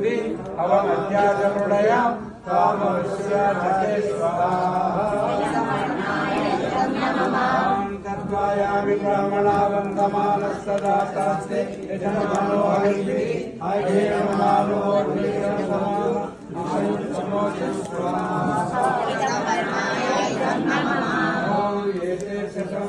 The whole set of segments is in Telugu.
నంది అవమధ్యాజమృడయ కామవశ్యాచతే తద్వాయామి బ్రాహ్మణావంతమానస్తదాస్తాస్తే యజమానో హవిర్భి అజేయమానో ఏతే శతం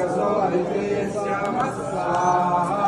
गसो अरित्रेयस्यामः स्वाहा